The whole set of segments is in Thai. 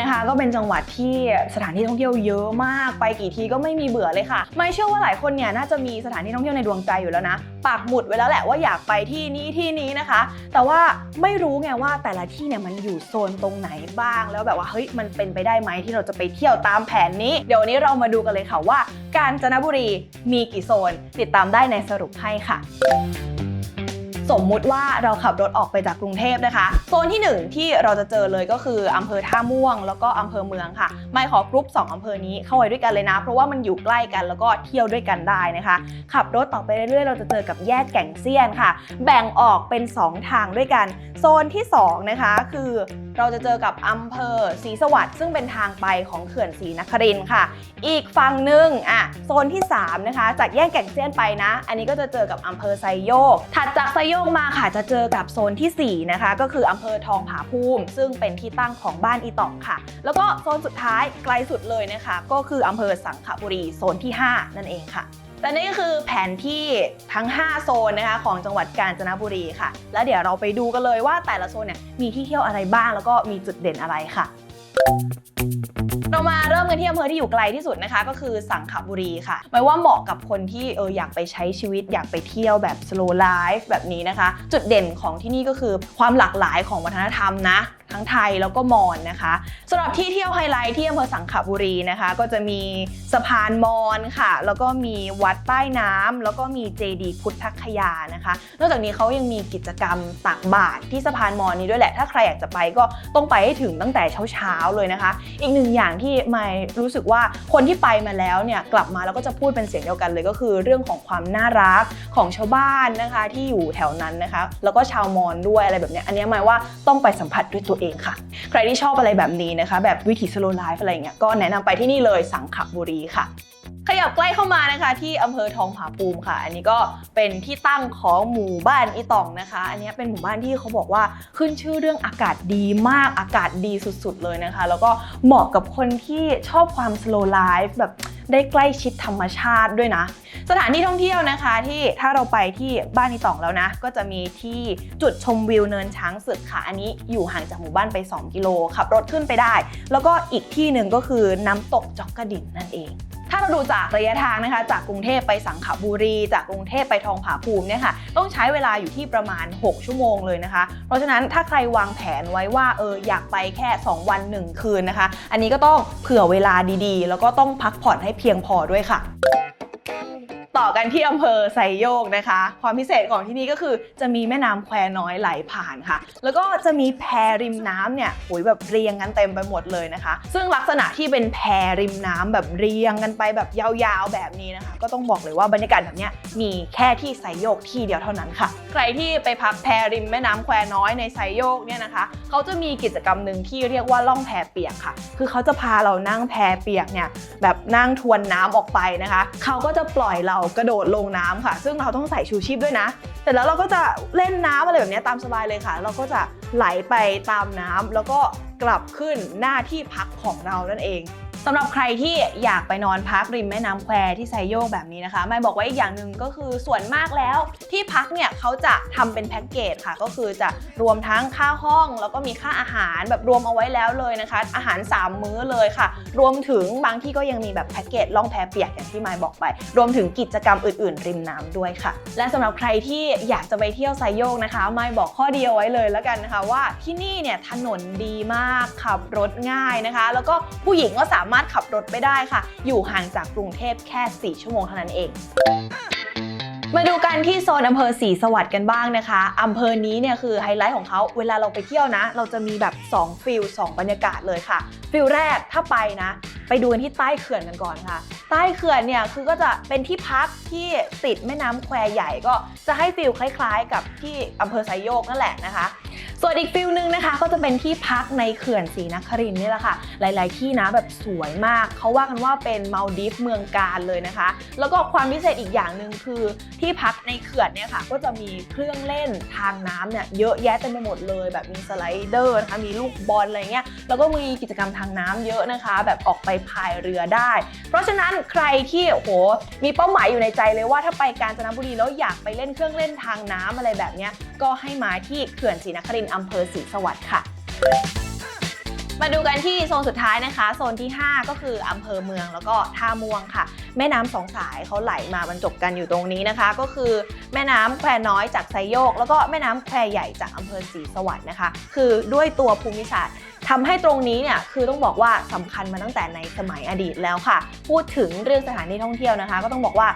นะคะก็เป็นจังหวัดที่สถานที่ท่องเที่ยวเยอะมาก ไปกี่ทีก็ไม่มีเบื่อเลยค่ะ ไม่เชื่อว่าหลายคนเนี่ยน่าจะมีสถานที่ท่องเที่ยวในดวงใจอยู่แล้วนะปักหมุดไว้แล้วแหละว่าอยากไปที่นี้ที่นี้นะคะ แต่ว่าไม่รู้ไงว่าแต่ละที่เนี่ยมันอยู่โซนตรงไหนบ้าง แล้วแบบว่าเฮ้ยมันเป็นไปได้ไหมที่เราจะไปเที่ยวตามแผนนี้ เดี๋ยววันนี้เรามาดูกันเลยค่ะว่า กาญจนบุรีมีกี่โซน ติดตามได้ในสรุปให้ค่ะ สมมุติว่าเราขับรถออกไปจากกรุงเทพนะคะ โซนที่หนึ่งที่เราจะเจอเลยก็คืออำเภอท่าม่วง แล้วก็อำเภอเมืองค่ะ ไม่ขอกรุ๊ป 2อำเภอนี้เข้าไว้ด้วยกันเลยนะ เพราะว่ามันอยู่ใกล้กันแล้วก็เที่ยวด้วยกันได้นะคะ ขับรถต่อไปเรื่อยๆ เราจะเจอกับแยกแก่งเซียนค่ะ แบ่งออกเป็น 2 ทางด้วยกัน โซนที่ 2 นะคะ คือเราจะเจอกับอำเภอศรีสวัสดิ์ซึ่งเป็นทางไปของเขื่อนศรีนครินค่ะ อีกฝั่งหนึ่งอะโซนที่ 3 นะคะ จากแยกแก่งเซียนไปนะ อันนี้ก็จะเจอกับอำเภอไซโยกถัดจากไซโยยกมาค่ะจะเจอกับโซนทีสี่ 4 นะคะ ก็คืออำเภอทองผาภูมิ ซึ่งเป็นที่ตั้งของบ้านอีตองค่ะ แล้วก็โซนสุดท้ายไกลสุดเลยนะคะ ก็คืออำเภอสังขบุรีโซนที่ 5 นั่นเองค่ะและนี่ก็คือแผนที่ทั้ง 5 โซนนะคะของจังหวัดกาญจนบุรีค่ะ แล้วเดี๋ยวเราไปดูกันเลยว่าแต่ละโซนเนี่ยมีที่เที่ยวอะไรบ้างแล้วก็มีจุดเด่นอะไรค่ะ เรามาเริ่มกันที่อำเภอที่อยู่ไกลที่สุดนะคะ ก็คือสังขบุรีค่ะหมายว่าเหมาะกับคนที่เอออยากไปใช้ชีวิต อยากไปเที่ยวแบบ slow life แบบนี้นะคะ จุดเด่นของที่นี่ก็คือความหลากหลายของวัฒนธรรมนะทั้งไทยแล้วก็มอญนะคะสำหรับที่เที่ยวไฮไลท์ที่อำเภอสังขบุรีนะคะ ก็จะมีสะพานมอญค่ะ แล้วก็มีวัดใต้น้ำแล้วก็มีเจดีย์พุทธคยานะคะ นอกจากนี้เขายังมีกิจกรรมตักบาตรที่สะพานมอญนี้ด้วยแหละ ถ้าใครอยากจะไปก็ต้องไปให้ถึงตั้งแต่เช้าๆเลยนะคะ อีกหนึ่งอย่างที่ไม่รู้สึกว่าคนที่ไปมาแล้วเนี่ยกลับมาแล้วก็จะพูดเป็นเสียงเดียวกันเลยก็คือ เรื่องของความน่ารักของชาวบ้านนะคะ ที่อยู่แถวนั้นนะคะ แล้วก็ชาวมอญด้วยอะไรแบบนี้อันนี้หมายว่าต้องไปสัมผัสด้วยตัวเองค่ะ ใครที่ชอบอะไรแบบนี้นะคะ แบบวิถีสโลไลฟ์อะไรเงี้ยก็แนะนำไปที่นี่เลยสังขบุรีค่ะ ขยับใกล้เข้ามานะคะ ที่อำเภอทองผาภูมค่ะ อันนี้ก็เป็นที่ตั้งของหมู่บ้านอีตองนะคะ อันนี้เป็นหมู่บ้านที่เขาบอกว่าขึ้นชื่อเรื่องอากาศดีมากอากาศดีสุดๆเลยนะคะ แล้วก็เหมาะกับคนที่ชอบความ slow life แบบ ได้ใกล้ชิดธรรมชาติด้วยนะ สถานที่ท่องเที่ยวนะคะ ที่ถ้าเราไปที่บ้านอีตองแล้วนะ ก็จะมีที่จุดชมวิวเนินช้างศึกค่ะ อันนี้อยู่ห่างจากหมู่บ้านไป 2 กิโลขับรถขึ้นไปได้ แล้วก็อีกที่หนึ่งก็คือน้ำตกจอกกระดิ่นนั่นเอง ถ้าเราดูจากระยะทางนะคะ จากกรุงเทพไปสังขบุรี จากกรุงเทพไปทองผาภูมิเนี่ยค่ะต้องใช้เวลาอยู่ที่ประมาณ 6 ชั่วโมงเลยนะคะ เพราะฉะนั้นถ้าใครวางแผนไว้ว่าเอออยากไปแค่ 2 วัน 1 คืนนะคะ อันนี้ก็ต้องเผื่อเวลาดีๆ แล้วก็ต้องพักผ่อนให้เพียงพอด้วยค่ะ ต่อกันที่อำเภอไซโยกนะคะ ความพิเศษของที่นี่ก็คือจะมีแม่น้ำแควน้อยไหลผ่านค่ะ แล้วก็จะมีแพริมน้ำเนี่ยโอยแบบเรียงกันเต็มไปหมดเลยนะคะ ซึ่งลักษณะที่เป็นแพริมน้ำแบบเรียงกันไปแบบยาวๆแบบนี้นะคะ ก็ต้องบอกเลยว่าบรรยากาศแบบนี้มีแค่ที่ไซโยกที่เดียวเท่านั้นค่ะ ใครที่ไปพักแพริมแม่น้ำแควน้อยในไซโยกเนี่ยนะคะเขาจะมีกิจกรรมหนึ่งที่เรียกว่าล่องแพเปียกค่ะ คือเขาจะพาเรานั่งแพเปียกเนี่ยแบบนั่งทวนน้ำออกไปนะคะเขาก็จะปล่อยเรากระโดดลงน้ำค่ะ ซึ่งเราต้องใส่ชูชีพด้วยนะแต่แล้วเราก็จะเล่นน้ำอะไรแบบนี้ตามสบายเลยค่ะ เราก็จะไหลไปตามน้ำแล้วก็กลับขึ้นหน้าที่พักของเรานั่นเอง สำหรับใครที่อยากไปนอนพักริมแม่น้ำแควที่ไซโยกแบบนี้นะคะไม่บอกไว่าอีกอย่างหนึ่งก็คือส่วนมากแล้ว ที่พักเนี่ยเขาจะทำเป็นแพ็กเกจค่ะ ก็คือจะรวมทั้งค่าห้อง แล้วก็มีค่าอาหารแบบรวมเอาไว้แล้วเลยนะคะ อาหาร 3 มื้อเลยค่ะ รวมถึงบางที่ก็ยังมีแบบแพ็กเกจล่องแพเปียกอย่างที่มายบอกไป รวมถึงกิจกรรมอื่น ๆ ริมน้ำด้วยค่ะ และสำหรับใครที่อยากจะไปเที่ยวไซโยกนะคะมายบอกข้อเดียวไว้เลยแล้วกันนะคะว่าที่นี่เนี่ยถนนดีมากขับรถง่ายนะคะ แล้วก็ผู้หญิงก็สามารถขับรถไปได้ค่ะ อยู่ห่างจากกรุงเทพแค่ 4 ชั่วโมงเท่านั้นเองมาดูกันที่โซนอำเภอศรีสวัสดิ์กันบ้างนะคะอำเภอนี้เนี่ยคือไฮไลท์ของเขาเวลาเราไปเที่ยวนะ เราจะมีแบบ2ฟิล2บรรยากาศเลยค่ะ ฟิลแรกถ้าไปนะ ไปดูกันที่ใต้เขื่อนกันก่อนค่ะ ใต้เขื่อนเนี่ยคือก็จะเป็นที่พักที่ติดแม่น้ำแควใหญ่ก็จะให้ฟิลคล้าย ๆ กับที่อำเภอไซโยกนั่นแหละนะคะ ส่วนอีกฟิลหนึงนะคะ ก็จะเป็นที่พักในเขื่อนศรีนครินนี่แหละค่ะ หลาย ๆ ที่นะแบบสวยมาก เขาว่ากันว่าเป็นมาลดีฟเมืองการเลยนะคะ แล้วก็ความพิเศษอีกอย่างหนึ่งคือที่พักในเขื่อนเนี่ยค่ะ ก็จะมีเครื่องเล่นทางน้ำเนี่ยเยอะแยะเต็มไปหมดเลย แบบมีสไลเดอร์นะคะ มีลูกบอลอะไรเงี้ย แล้วก็มีกิจกรรมทางน้ำเยอะนะคะ แบบออกไปพายเรือได้ เพราะฉะนั้นใครที่โอ้โหมีเป้าหมายอยู่ในใจเลยว่าถ้าไปกาญจนบุรีแล้วอยากไปเล่นเครื่องเล่นทางน้ำอะไรแบบเนี้ยก็ให้มาที่เขื่อนศรีนครินทร์อำเภอศรีสวัสดิ์ค่ะ มาดูกันที่โซนสุดท้ายนะคะ โซนที่ 5 ก็คืออำเภอเมืองแล้วก็ท่าม่วงค่ะ แม่น้ำสองสายเขาไหลมาบรรจบกันอยู่ตรงนี้นะคะ ก็คือแม่น้ำแควน้อยจากไซโยก แล้วก็แม่น้ำแควใหญ่จากอำเภอศรีสวรรค์นะคะ คือด้วยตัวภูมิศาสตร์ทำให้ตรงนี้เนี่ยคือต้องบอกว่าสำคัญมาตั้งแต่ในสมัยอดีตแล้วค่ะ พูดถึงเรื่องสถานที่ท่องเที่ยวนะคะ ก็ต้องบอกว่า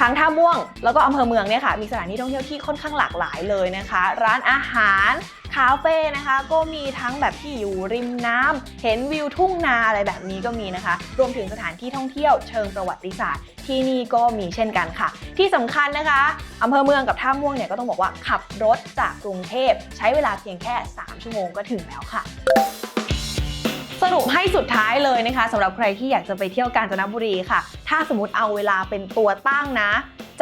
ทั้งท่าม่วง แล้วก็อำเภอเมืองเนี่ยค่ะมีสถานที่ท่องเที่ยวที่ค่อนข้างหลากหลายเลยนะคะ ร้านอาหาร คาเฟ่นะคะ ก็มีทั้งแบบที่อยู่ริมน้ำเห็นวิวทุ่งนาอะไรแบบนี้ก็มีนะคะ รวมถึงสถานที่ท่องเที่ยวเชิงประวัติศาสตร์ ที่นี่ก็มีเช่นกันค่ะ ที่สำคัญนะคะอำเภอเมืองกับท่าม่วงเนี่ยก็ต้องบอกว่าขับรถจากกรุงเทพใช้เวลาเพียงแค่ 3 ชั่วโมงก็ถึงแล้วค่ะสรุปให้สุดท้ายเลยนะคะสำหรับใครที่อยากจะไปเที่ยวกาญจนบุรีค่ะ ถ้าสมมติเอาเวลาเป็นตัวตั้งนะ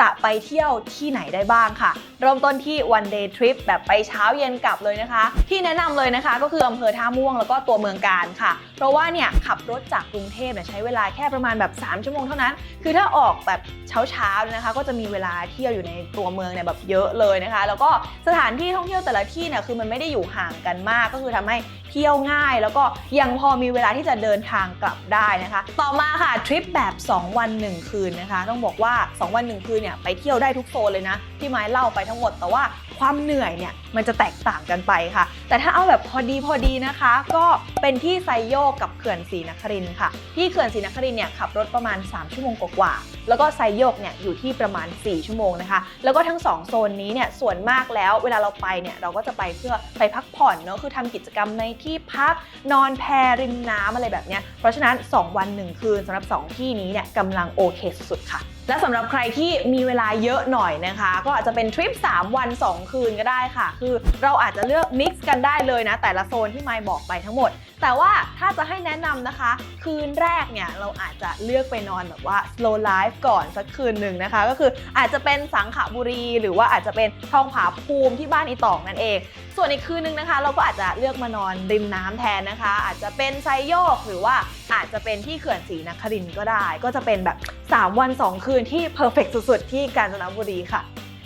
จะไปเที่ยวที่ไหนได้บ้างค่ะ เริ่มต้นที่ one day trip แบบไปเช้าเย็นกลับเลยนะคะ ที่แนะนำเลยนะคะก็คืออำเภอท่าม่วงแล้วก็ตัวเมืองการค่ะ เพราะว่าเนี่ยขับรถจากกรุงเทพเนี่ยใช้เวลาแค่ประมาณแบบ 3 ชั่วโมงเท่านั้น คือถ้าออกแบบเช้าเช้าๆเนี่ยนะคะ ก็จะมีเวลาเที่ยวอยู่ในตัวเมืองเนี่ยแบบเยอะเลยนะคะ แล้วก็สถานที่ท่องเที่ยวแต่ละที่เนี่ยคือมันไม่ได้อยู่ห่างกันมาก ก็คือทำให้เที่ยวง่าย แล้วก็ยังพอมีเวลาที่จะเดินทางกลับได้นะคะ ต่อมาค่ะทริปแบบ 2 วัน 1 คืนนะคะ ต้องบอกว่า 2 วัน 1 คืนเนี่ยไปเที่ยวได้ทุกโซนเลยนะ ที่ไม้เล่าไปทั้งหมดแต่ว่าความเหนื่อยเนี่ยมันจะแตกต่างกันไปค่ะ แต่ถ้าเอาแบบพอดีพอดีนะคะ ก็เป็นที่ไซโยกกับเขื่อนศรีนครินค่ะ ที่เขื่อนศรีนครินเนี่ยขับรถประมาณ 3 ชั่วโมงกว่าๆแล้วก็ไซโยกเนี่ยอยู่ที่ประมาณ 4 ชั่วโมงนะคะ แล้วก็ทั้ง 2 โซนนี้เนี่ยส่วนมากแล้วเวลาเราไปเนี่ยเราก็จะไปเพื่อไปพักผ่อนเนาะคือทำกิจกรรมในที่พักนอนแพริมน้ำอะไรแบบเนี้ยเพราะฉะนั้น 2 วัน 1 คืนสำหรับ 2 ที่นี้เนี่ยกำลังโอเคสุดๆค่ะและสำหรับใครที่มีเวลาเยอะหน่อยนะคะ ก็อาจจะเป็นทริป 3 วัน 2 คืนก็ได้ค่ะ คือเราอาจจะเลือกมิกซ์กันได้เลยนะ แต่ละโซนที่ไมค์บอกไปทั้งหมด แต่ว่าถ้าจะให้แนะนำนะคะ คืนแรกเนี่ย เราอาจจะเลือกไปนอนแบบว่า slow life ก่อนสักคืนหนึ่งนะคะ ก็คืออาจจะเป็นสังขบุรี หรือว่าอาจจะเป็นทองผาภูมิที่บ้านอีตองนั่นเอง ส่วนอีกคืนนึงนะคะ เราก็อาจจะเลือกมานอนริมน้ำแทนนะคะ อาจจะเป็นไซโยกหรือว่า อาจจะเป็นที่เขื่อนศรีนครินก็ได้ ก็จะเป็นแบบ 3 วัน 2 คืนที่เพอร์เฟกสุดๆ ที่กาญจนบุรีค่ะ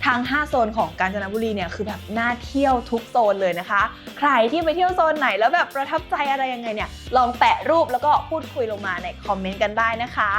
ทั้ง 5 โซนของกาญจนบุรีเนี่ยคือแบบน่าเที่ยวทุกโซนเลยนะคะ ใครที่ไปเที่ยวโซนไหนแล้วแบบประทับใจอะไรยังไงเนี่ย ลองแปะรูปแล้วก็พูดคุยลงมาในคอมเมนต์กันได้นะคะ